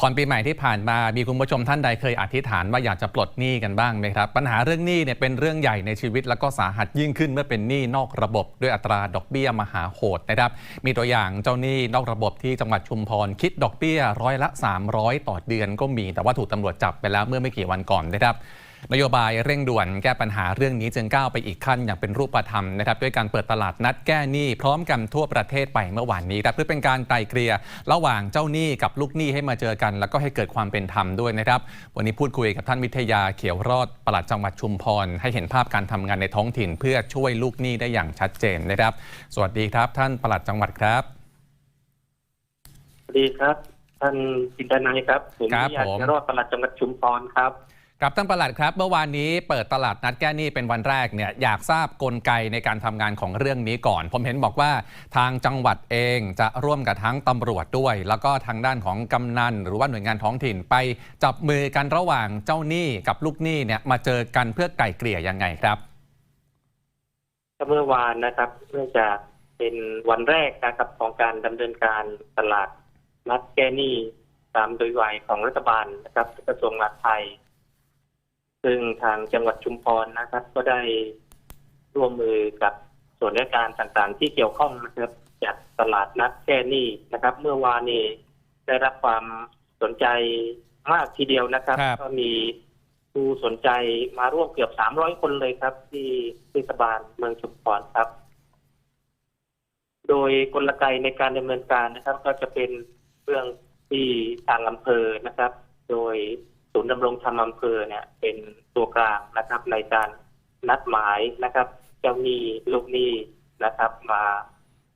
ผ่อนปีใหม่ที่ผ่านมา มีคุณผู้ชมท่านใดเคยอธิษฐานว่าอยากจะปลดหนี้กันบ้างไหมครับ ปัญหาเรื่องหนี้เนี่ยเป็นเรื่องใหญ่ในชีวิต แล้วก็สาหัสยิ่งขึ้นเมื่อเป็นหนี้นอกระบบด้วยอัตราดอกเบี้ยมหาโหดนะครับ มีตัวอย่างเจ้าหนี้นอกระบบที่จังหวัดชุมพรคิดดอกเบี้ยร้อยละ 300 ต่อเดือนก็มี แต่ว่าถูกตำรวจจับไปแล้วเมื่อไม่กี่วันก่อนนะครับ นโยบายเร่งด่วนแก้ปัญหาเรื่องนี้จึงก้าวไปอีกขั้นอย่างเป็นรูปธรรมนะครับด้วยการเปิดตลาดนัดแก้หนี้พร้อมกันทั่วประเทศไปเมื่อวานนี้ครับเพื่อเป็นการไกลเกลี่ยระหว่างเจ้าหนี้กับลูกหนี้ให้มาเจอกัน แล้วก็ให้เกิดความเป็นธรรมด้วยนะครับวันนี้พูดคุยกับท่านวิทยาเขียวรอดปลัดจังหวัดชุมพร ให้เห็นภาพการทำงานในท้องถิ่น เพื่อช่วยลูกหนี้ได้อย่างชัดเจนนะครับ สวัสดีครับ ท่านปลัดจังหวัดครับสวัสดีครับ ท่านจินตนายครับผมวิทยาผมเจรอดปลัดจังหวัดชุมพรครับ ครับท่านประหลัดครับ เมื่อวานนี้เปิดตลาดนัดแก้หนี้เป็นวันแรกเนี่ยอยากทราบกลไกในการทำงานของเรื่องนี้ก่อน ผมเห็นบอกว่าทางจังหวัดเองจะร่วมกับทั้งตำรวจด้วย แล้วก็ทางด้านของกำนันหรือว่าหน่วยงานท้องถิ่นไปจับมือกันระหว่างเจ้าหนี้กับลูกหนี้เนี่ยมาเจอกันเพื่อไกล่เกลี่ยยังไงครับเมื่อวานนะครับเนื่องจากเป็นวันแรกนะครับของการดำเนินการตลาดนัดแก้หนี้ตามโดยวัยของรัฐบาลนะครับกระทรวงมหาดไทย ซึ่งทางจังหวัดชุมพรนะครับ ก็ได้ร่วมมือกับส่วนราชการต่างๆ ที่เกี่ยวข้องนะครับจัดตลาดนัดแก้หนี้นะครับ เมื่อวานนี้ได้รับความสนใจมากทีเดียวนะครับ ครับ ก็มีผู้สนใจมาร่วมเกือบ300คนเลยครับ ที่เทศบาลเมืองชุมพรครับ โดยกลไกในการดำเนินการนะครับ ก็จะเป็นเรื่องที่ทางอำเภอนะครับ โดยศูนย์ดำรงธรรมอำเภอเนี่ย เป็น ตัวกลางนะครับ ในการนัดหมายนะครับเจ้าหนี้ลูกหนี้นะครับ มา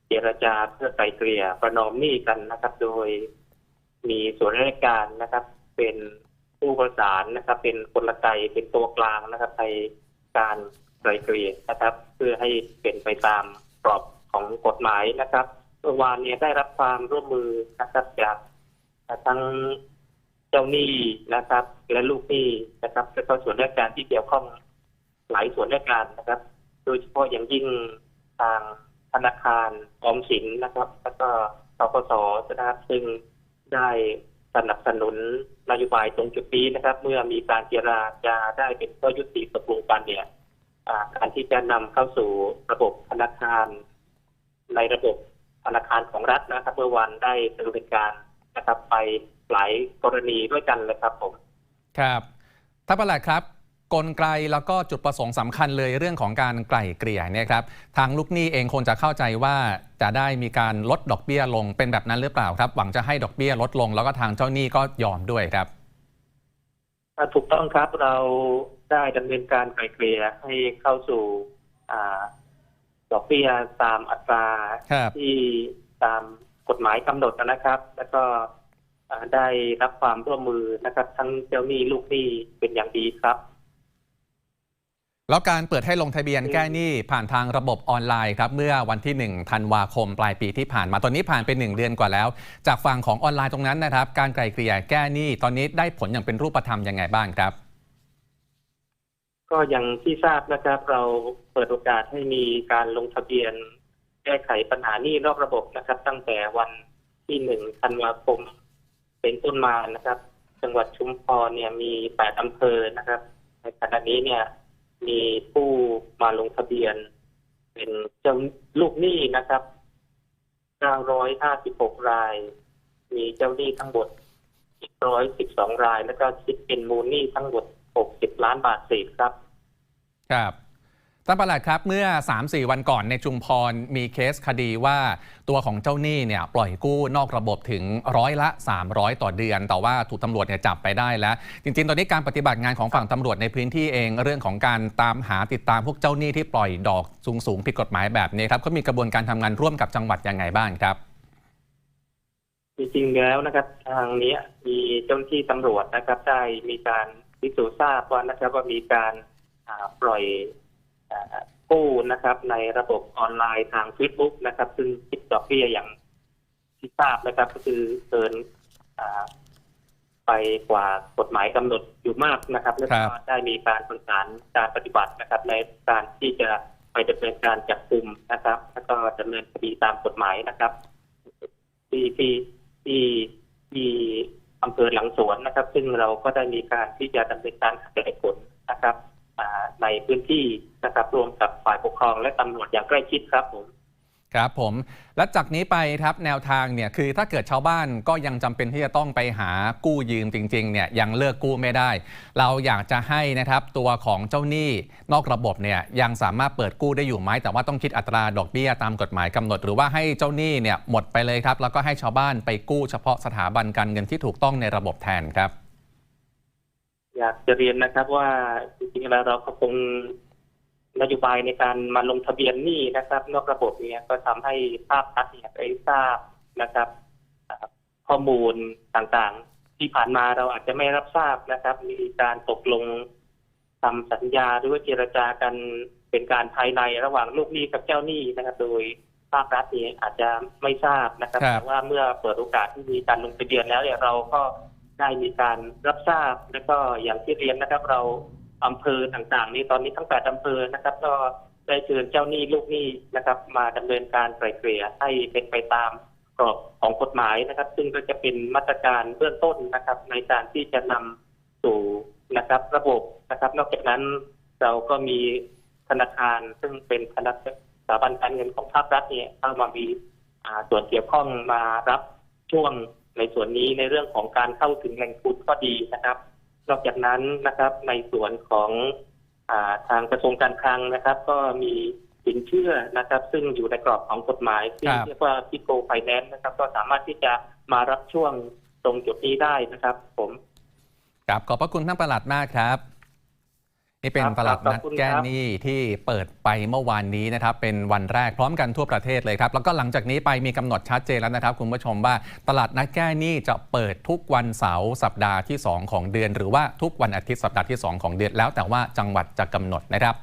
เจรจาเพื่อไกลเกลี่ยประนอมหนี้กันนะครับ โดยมีส่วนราชการนะครับ เป็นผู้ประสานนะครับ เป็นกลไกเป็นตัวกลางนะครับในการไกลเกลี่ยนะครับ เพื่อให้เป็นไปตามกรอบของกฎหมายนะครับเมื่อวานเนี้ได้รับความร่วมมือนะครับจากทั้ง เจ้าหนี้นะครับ และลูกหนี้นะครับและก็ส่วนราชการที่เกี่ยวข้องหลายส่วนราชการนะครับ โดยเฉพาะอย่างยิ่งทางธนาคารออมสินนะครับ แล้วก็สกสนะครับซึ่งได้สนับสนุนนโยบายตรงจุดนี้นะครับ เมื่อมีการเจราจาได้เป็นข้อยุติตกลงกันเนี่ยการที่จะนำเข้าสู่ระบบธนาคาร ในระบบธนาคารของรัฐนะครับ เมื่อวันได้ดำเนินการนะครับไป หลายกรณีด้วยกันเลยครับผมครับท่านประหลัดครับ กลไกแล้วก็จุดประสงค์สำคัญเลยเรื่องของการไกล่เกลี่ยเนี่ยครับทางลูกหนี้เองคงจะเข้าใจว่าจะได้มีการลดดอกเบี้ยลงเป็นแบบนั้นหรือเปล่าครับ หวังจะให้ดอกเบี้ยลดลง แล้วก็ทางเจ้าหนี้ก็ยอมด้วยครับอ่าถูกต้องครับเราได้ดำเนินการไกลเกลี่ยให้เข้าสู่อ่าดอกเบี้ยตามอัตราครับที่ตามกฎหมายกำหนดนะครับ แล้วก็อ่า ได้รับความร่วมมือนะครับ ทั้งเจ้าหนี้ลูกหนี้เป็นอย่างดีครับ แล้วการเปิดให้ลงทะเบียนแก้หนี้ผ่านทางระบบออนไลน์ครับ เมื่อวันที่ 1 ธันวาคมปลายปีที่ผ่านมาตอนนี้ผ่านไป 1 เดือนกว่าแล้ว จากฝั่งของออนไลน์ตรงนั้นนะครับ การไกล่เกลี่ยแก้หนี้ตอนนี้ได้ผลอย่างเป็นรูปธรรมยังไงบ้างครับ ก็อย่างที่ทราบนะครับ เราเปิดโอกาสให้มีการลงทะเบียน แก้ไขปัญหาหนี้นอกระบบนะครับ ตั้งแต่วันที่หนึ่งธันวาคม เป็นต้นมานะครับ จังหวัดชุมพรเนี่ยมีแปดอำเภอนะครับ ในขณะนี้เนี่ยมีผู้มาลงทะเบียน เป็นเจ้าลูกหนี้นะครับ956 ราย มีเจ้าหนี้ทั้งหมด112 ราย แล้วก็คิดเป็นมูลหนี้ทั้งหมด 60 ล้านบาทเศษครับ ครับ ท่านประหลัดครับ เมื่อ 3-4 วันก่อนในชุมพรมีเคสคดีว่าตัวของเจ้าหนี้เนี่ยปล่อยกู้นอกระบบถึงร้อยละ 300 ต่อเดือน แต่ว่าถูกตำรวจเนี่ยจับไปได้แล้ว จริง ๆ ตอนนี้การปฏิบัติงานของฝั่งตำรวจในพื้นที่เอง เรื่องของการตามหาติดตามพวกเจ้าหนี้ที่ปล่อยดอกสูงๆผิดกฎหมายแบบนี้ครับเขามีกระบวนการทำงานร่วมกับจังหวัดยังไงบ้างครับจริงๆแล้วนะครับ ทางนี้มีเจ้าหน้าที่ตำรวจนะครับได้มีการพิสูจน์ทราบว่านะครับว่ามีการปล่อย กู้นะครับ ในระบบออนไลน์ทาง Facebook นะครับ ซึ่งคิดดอกเบี้ยอย่างที่ทราบนะครับ ก็คือเกินอ่าไปกว่ากฎหมายกำหนดอยู่มากนะครับแล้วครัก็บได้มีการประสานการปฏิบัตินะครับ ในการที่จะไปดำเนินการจับกลุ่มนะครับ แล้วก็ดำเนินคดีตามกฎหมายนะครับ ที่ที่ที่ที่อำเภอหลังสวนนะครับ ซึ่งเราก็ได้มีการที่จะดำเนินการขยายผลนะครับอ่า ในพื้นที่นะครับรวมกับฝ่ายปกครองและตำรวจอย่างใกล้ชิดครับผมครับผมและจากนี้ไปครับแนวทางเนี่ยคือถ้าเกิดชาวบ้านก็ยังจำเป็นที่จะต้องไปหากู้ยืมจริงๆเนี่ยยังเลิกกู้ไม่ได้ เราอยากจะให้นะครับตัวของเจ้าหนี้นอกระบบเนี่ยยังสามารถเปิดกู้ได้อยู่ไหมแต่ว่าต้องคิดอัตราดอกเบี้ยตามกฎหมายกำหนด หรือว่าให้เจ้าหนี้เนี่ยหมดไปเลยครับแล้วก็ให้ชาวบ้านไปกู้เฉพาะสถาบันการเงินที่ถูกต้องในระบบแทนครับ อยากจะเรียนนะครับว่าจริงๆแล้วเราก็คงนโยบายในการมาลงทะเบียนหนี้นะครับ นอกระบบเนี่ยก็ทำให้ภาครัฐเนี่ยได้ทราบนะครับอ่าข้อมูลต่างๆ ที่ผ่านมาเราอาจจะไม่รับทราบนะครับ มีการตกลงทำสัญญาหรือว่าเจรจากันเป็นการภายในระหว่างลูกหนี้กับเจ้าหนี้นะครับ โดยภาครัฐเนี่ยอาจจะไม่ทราบนะครับครับแต่ว่าเมื่อเปิดโอกาสที่มีการลงทะเบียนแล้วเนี่ยเราก็ ได้มีการรับทราบ แล้วก็อย่างที่เรียนนะครับ เราอำเภอต่างๆ นี้ตอนนี้ทั้งแปดอำเภอนะครับ ก็ได้เชิญเจ้าหนี้ลูกหนี้นะครับ มาดำเนินการไกล่เกลี่ยให้เป็นไปตามกรอบของกฎหมายนะครับ ซึ่งก็จะเป็นมาตรการเบื้องต้นนะครับ ในการที่จะนำสู่นะครับ ระบบนะครับ นอกจากนั้นเราก็มีธนาคารซึ่งเป็นธนาคารสถาบันการเงินของภาครัฐเนี่ยเข้ามามีส่วนเกี่ยวข้องมารับช่วง ในส่วนนี้ในเรื่องของการเข้าถึงแหล่งทุนก็ดีนะครับ นอกจากนั้นนะครับในส่วนของอาทางกระทรวงการคลังนะครับ ก็มีสินเชื่อนะครับ ซึ่งอยู่ในกรอบของกฎหมายที่ครับเรียกว่าพิโกไฟแนนซ์นะครับ ก็สามารถที่จะมารับช่วงตรงจุดนี้ได้นะครับ ผมครับขอบพระคุณท่านประหลัดมากครับ นี่เป็นครับประหลัดขอบนัดคุณแก้ครับหนี้ที่เปิดไปเมื่อวานนี้นะครับเป็นวันแรกพร้อมกันทั่วประเทศเลยครับ แล้วก็หลังจากนี้ไปมีกำหนดชัดเจนแล้วนะครับคุณผู้ชมว่าตลาดนัดแก้หนี้จะเปิดทุกวันเสาร์สัปดาห์ที่ 2 ของเดือน หรือว่าทุกวันอาทิตย์สัปดาห์ที่ 2 ของเดือนแล้วแต่ว่าจังหวัดจะกำหนดนะครับ